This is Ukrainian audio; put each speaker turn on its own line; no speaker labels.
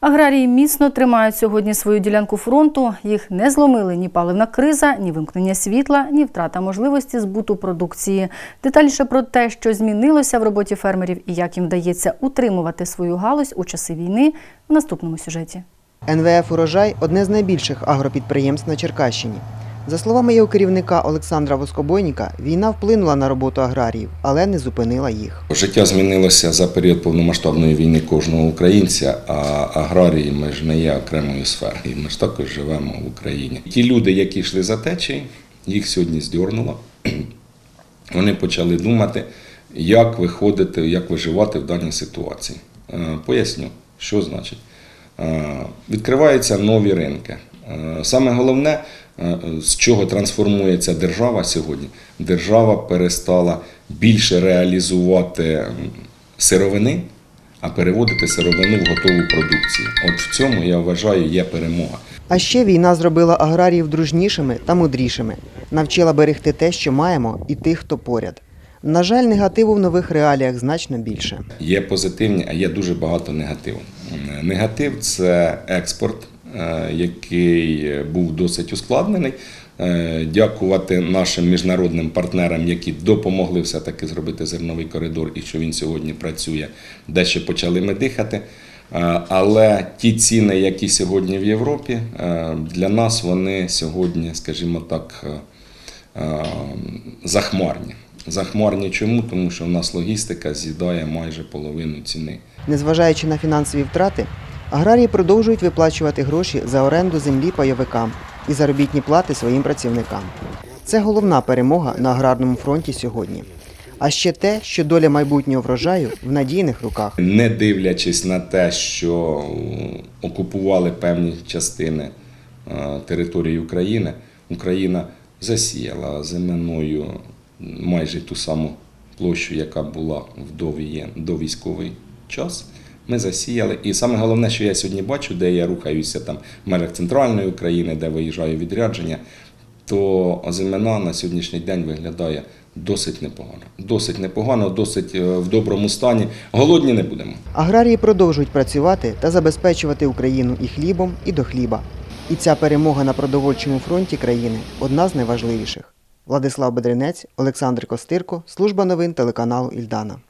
Аграрії міцно тримають сьогодні свою ділянку фронту. Їх не зломили ні паливна криза, ні вимкнення світла, ні втрата можливості збуту продукції. Детальніше про те, що змінилося в роботі фермерів і як їм вдається утримувати свою галузь у часи війни, в наступному сюжеті.
НВФ «Урожай» – одне з найбільших агропідприємств на Черкащині. За словами його керівника Олександра Воскобойніка, війна вплинула на роботу аграріїв, але не зупинила їх.
Життя змінилося за період повномасштабної війни кожного українця, а аграрії ми ж не є окремою сферою. І ми ж також живемо в Україні. Ті люди, які йшли за течією, їх сьогодні здьорнуло. Вони почали думати, як виходити, як виживати в даній ситуації. Е, Поясню, що значить. Е, Відкриваються нові ринки. Е, Саме головне, е, з чого трансформується держава сьогодні, держава перестала більше реалізувати сировини, а переводити сировину в готову продукцію. От в цьому я вважаю є перемога.
А ще війна зробила аграріїв дружнішими та мудрішими, навчила берегти те, що маємо, і тих, хто поряд. На жаль, негативу в нових реаліях значно більше.
Є позитивні, а є дуже багато негативу. Негатив це експорт, е, який був досить ускладнений. Е, Дякувати нашим міжнародним партнерам, які допомогли все-таки зробити зерновий коридор, і що він сьогодні працює, дещо почали ми дихати. Е, Але ті ціни, які сьогодні в Європі, е, для нас вони сьогодні, скажімо так, е, е, захмарні. Захмарні чому? Тому що в нас логістика з'їдає майже половину ціни.
Незважаючи на фінансові втрати, аграрії продовжують виплачувати гроші за оренду землі пайовикам і заробітні плати своїм працівникам. Це головна перемога на аграрному фронті сьогодні. А ще те, що доля майбутнього врожаю в надійних руках.
Не дивлячись на те, що окупували певні частини е, території України, Україна засіяла земельною майже ту саму площу, яка була в довоєн- довійськовий час. Ми засіяли. І саме головне, що я сьогодні бачу, де я рухаюся там в межах центральної України, де виїжджаю відрядження, то озимена на сьогоднішній день виглядає досить непогано. Досить непогано, досить е, в доброму стані. Голодні не будемо.
Аграрії продовжують працювати та забезпечувати Україну і хлібом, і до хліба. І ця перемога на продовольчому фронті країни одна з найважливіших. Владислав Бедренець, Олександр Костирко, служба новин телеканалу Ільдана.